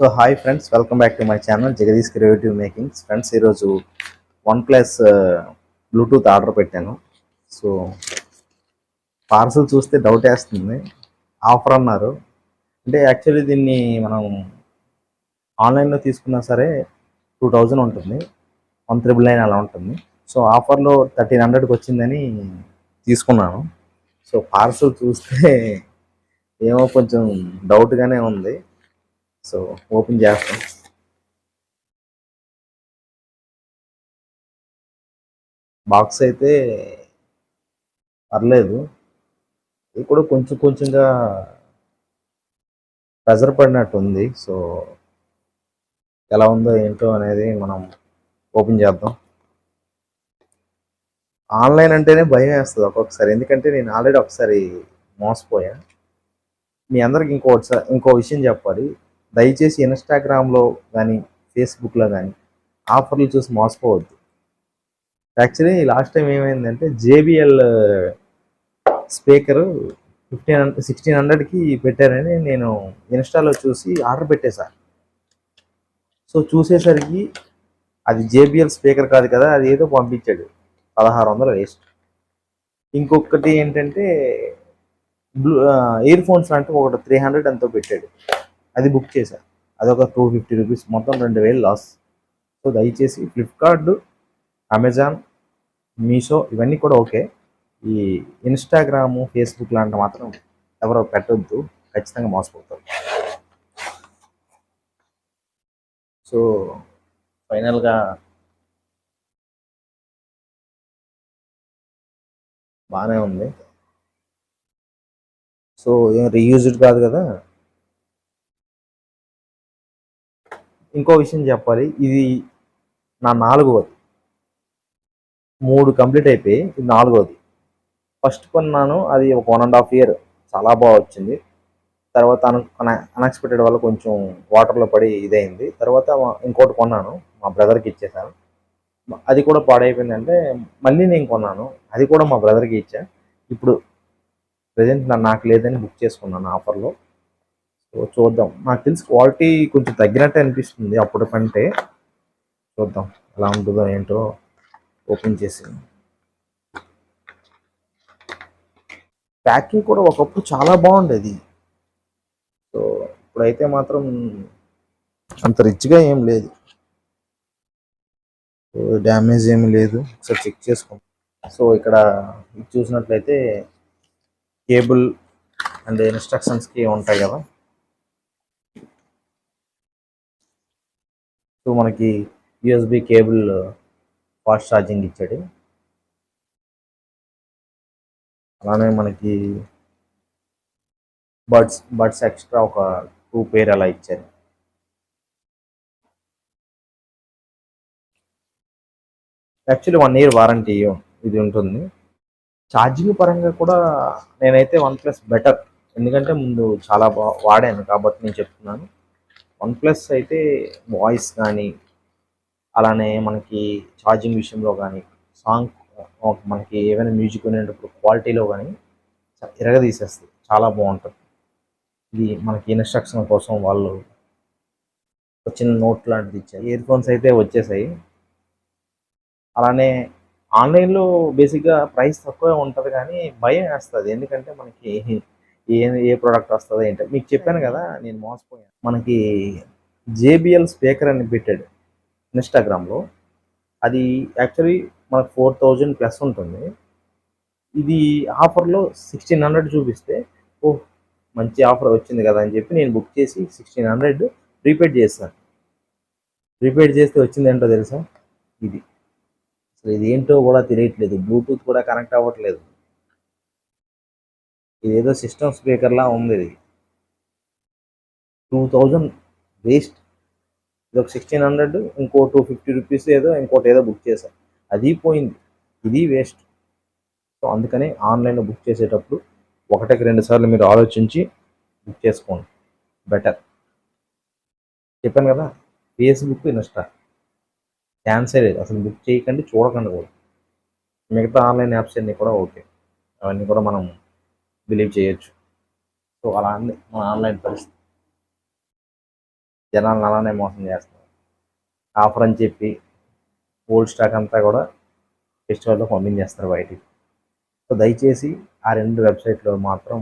So hi friends welcome back to my channel Jagadish creative makings friends ఈరోజు OnePlus Bluetooth order పెట్టాను. So parcel చూస్తే doubt వేస్తుంది. Offer అన్నారు. అంటే actually దీన్ని మనం ఆన్లైన్లో తీసుకున్నా సరే టూ థౌజండ్ ఉంటుంది. వన్ త్రిబుల్ నైన్ అలా ఉంటుంది. సో ఆఫర్లో థర్టీన్ హండ్రెడ్కి వచ్చిందని తీసుకున్నాను. సో పార్సల్ చూస్తే ఏమో కొంచెం డౌట్గానే ఉంది. సో ఓపెన్ చేస్తాం. బాక్స్ అయితే పర్లేదు. ఇది కూడా కొంచెం కొంచెంగా ప్రెజర్ పడినట్టు ఉంది సో ఎలా ఉందో ఏంటో అనేది మనం ఓపెన్ చేద్దాం. ఆన్లైన్ అంటేనే భయం వేస్తుంది ఒక్కొక్కసారి. ఎందుకంటే నేను ఆల్రెడీ ఒకసారి మోసపోయా. మీ అందరికి ఇంకోటి ఇంకో విషయం చెప్పాలి. దయచేసి ఇన్స్టాగ్రామ్లో కానీ ఫేస్బుక్లో కానీ ఆఫర్లు చూసి మోసపోవద్దు. యాక్చువల్లీ లాస్ట్ టైం ఏమైందంటే JBL speaker fifteen hundred sixteen హండ్రెడ్కి పెట్టారని నేను ఇన్స్టాలో చూసి ఆర్డర్ పెట్టేశాను సో చూసేసరికి అది జేబిఎల్ స్పీకర్ కాదు కదా అది ఏదో పంపించాడు. పదహారు వందలు వేస్ట్. ఇంకొకటి ఏంటంటే బ్లూ ఇయర్ ఫోన్స్ అంటే ఒకటి త్రీ హండ్రెడ్ ఎంతో పెట్టాడు. అది బుక్ చేశాను అదొక టూ ఫిఫ్టీ రూపీస్ మొత్తం రెండు వేలు లాస్ సో దయచేసి ఫ్లిప్కార్ట్ అమెజాన్ మీషో ఇవన్నీ కూడా ఓకే ఈ ఇన్స్టాగ్రాము ఫేస్బుక్ లాంటి మాత్రం ఎవరో పెట్టొద్దు. ఖచ్చితంగా మోసపోతారు. సో ఫైనల్గా బాగానే ఉంది. సో ఏం రీయూజ్డ్ కాదు కదా. ఇంకో విషయం చెప్పాలి. ఇది నా నాలుగవది. మూడు కంప్లీట్ అయిపోయి ఇది నాలుగవది. ఫస్ట్ కొన్నాను అది ఒక వన్ అండ్ హాఫ్ ఇయర్ చాలా బాగా వచ్చింది. తర్వాత అన్ఎక్స్పెక్టెడ్ వల్ల కొంచెం వాటర్లో పడి ఇదైంది. తర్వాత ఇంకోటి కొన్నాను మా బ్రదర్కి ఇచ్చేసాను. అది కూడా పాడైపోయిందంటే మళ్ళీ నేను కొన్నాను. అది కూడా మా బ్రదర్కి ఇచ్చా. ఇప్పుడు ప్రజెంట్ నాకు లేదని బుక్ చేసుకున్నాను ఆఫర్లో చూద్దాం. నాకు తెలిసి క్వాలిటీ కొంచెం తగ్గినట్టు అనిపిస్తుంది అప్పుడు కంటే చూద్దాం ఎలా ఉంటుందో ఏంటో ఓపెన్ చేసి ప్యాకింగ్ కూడా ఒకప్పుడు చాలా బాగుండేది. సో ఇప్పుడైతే మాత్రం అంత రిచ్గా ఏం లేదు. డ్యామేజ్ ఏమి లేదు. ఒకసారి చెక్ చేసుకుంటాం సో ఇక్కడ చూసినట్లయితే కేబుల్ అండ్ ఇన్స్ట్రక్షన్స్కి ఉంటాయి కదా. సో మనకి యూఎస్బి కేబుల్ ఫాస్ట్ ఛార్జింగ్ ఇచ్చాడు. అలానే మనకి బడ్స్ బడ్స్ ఎక్స్ట్రా ఒక టూ పేర్ అలా ఇచ్చారు. యాక్చువల్లీ వన్ ఇయర్ వారంటీ ఇది ఉంటుంది. ఛార్జింగ్ పరంగా కూడా నేనైతే వన్ ప్లస్ బెటర్ ఎందుకంటే ముందు చాలా బా వాడాను కాబట్టి నేను చెప్తున్నాను. వన్ ప్లస్ అయితే వాయిస్ కానీ అలానే మనకి ఛార్జింగ్ విషయంలో కానీ సాంగ్ మనకి ఏమైనా మ్యూజిక్ ఉండేటప్పుడు క్వాలిటీలో కానీ ఎరగ తీసేస్తుంది చాలా బాగుంటుంది. ఇది మనకి ఇన్స్ట్రక్షన్ కోసం వాళ్ళు చిన్న నోట్ లాంటిది ఇచ్చారు. ఇయర్ ఫోన్స్ అయితే వచ్చేసాయి. అలానే ఆన్లైన్లో బేసిక్గా ప్రైస్ తక్కువే ఉంటుంది కానీ భయం వేస్తుంది ఎందుకంటే మనకి ఏ ఏ ప్రోడక్ట్ వస్తుందో ఏంటో. మీకు చెప్పాను కదా నేను మోసపోయాను. మనకి జేబిఎల్ స్పీకర్ అని పెట్టాడు ఇన్స్టాగ్రామ్లో. అది యాక్చువల్లీ మనకు ఫోర్ థౌజండ్ ప్లస్ ఉంటుంది. ఇది ఆఫర్లో సిక్స్టీన్ హండ్రెడ్ చూపిస్తే ఓ మంచి ఆఫర్ వచ్చింది కదా అని చెప్పి నేను బుక్ చేసి సిక్స్టీన్ హండ్రెడ్ ప్రీపెయిడ్ చేస్తాను ప్రీపెయిడ్ చేస్తే వచ్చింది ఏంటో తెలుసా? ఇది. అసలు ఇది ఏంటో కూడా తెలియట్లేదు. బ్లూటూత్ కూడా కనెక్ట్ అవ్వట్లేదు. ఇది ఏదో సిస్టమ్ స్పీకర్లా ఉంది ఇది. టూ థౌజండ్ వేస్ట్ ఇది ఒక సిక్స్టీన్ హండ్రెడ్ ఇంకో టూ ఫిఫ్టీ రూపీస్ ఏదో ఇంకోటి ఏదో బుక్ చేశాను అది పోయింది. ఇది వేస్ట్ సో అందుకని ఆన్లైన్లో బుక్ చేసేటప్పుడు ఒకటికి రెండు సార్లు మీరు ఆలోచించి బుక్ చేసుకోండి. బెటర్ చెప్పాను కదా ఫేస్బుక్ ఇన్స్టా క్యాన్సర్ అసలు బుక్ చేయకండి చూడకండి కూడా. మిగతా ఆన్లైన్ యాప్స్ అన్నీ కూడా ఓకే అవన్నీ కూడా మనం బిలీవ్ చేయొచ్చు. సో అలా అంది. మన ఆన్లైన్ పరిస్థితి. జనాలను అలానే మోసం చేస్తున్నారు. ఆఫర్ అని చెప్పి ఓల్డ్ స్టాక్ అంతా కూడా ఫెస్టివల్లో పంపించేస్తారు బయటికి. సో దయచేసి ఆ రెండు వెబ్సైట్లో మాత్రం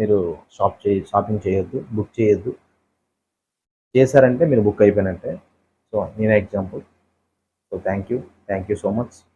మీరు షాప్ చే షాపింగ్ చేయొద్దు బుక్ చేయొద్దు. చేశారంటే మీరు బుక్ అయిపోయినట్టే. సో నేను example. So thank you thank you so much.